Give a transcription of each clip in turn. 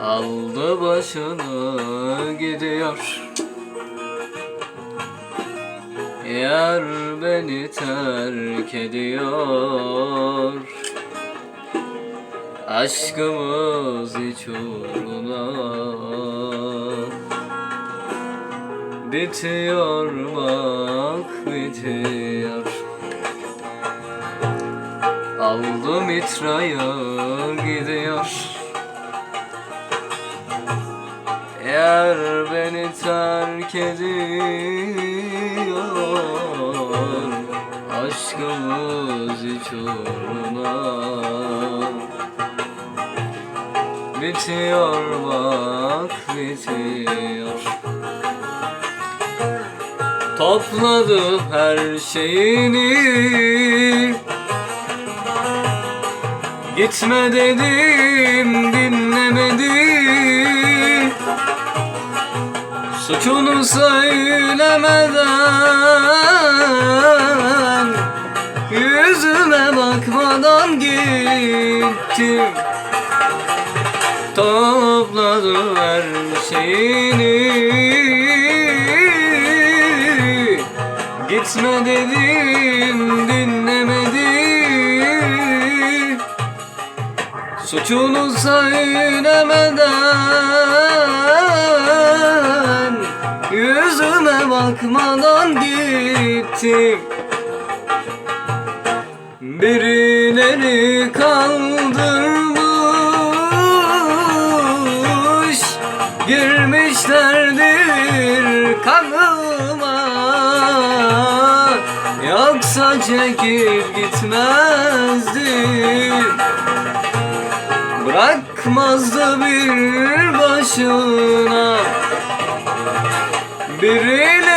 Aldı başını gidiyor. Yar beni terk ediyor. Aşkımız hiç uğruna. Bitiyor bak bitiyor. Aldı mitraya gidiyor Eğer beni terk ediyor Aşkımız hiç uğruna Bitiyor bak bitiyor. Topladı her şeyini Gitme dedim dinlemedi Suçunu söylemeden Yüzüme bakmadan gittim. Topladı her şeyini. Gitme dedim dinlemedi. Suçunu söylemeden bakmadan gittim Birileri kaldırmış? Girmişlerdir kanıma. Yoksa çekip gitmezdim. Bırakmazdı bir başına. Birileri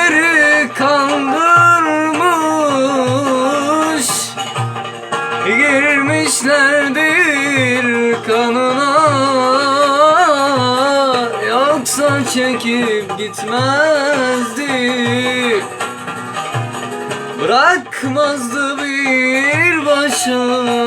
Girmişlerdir kanına. Yoksa çekip gitmezdi Bırakmazdı bir başına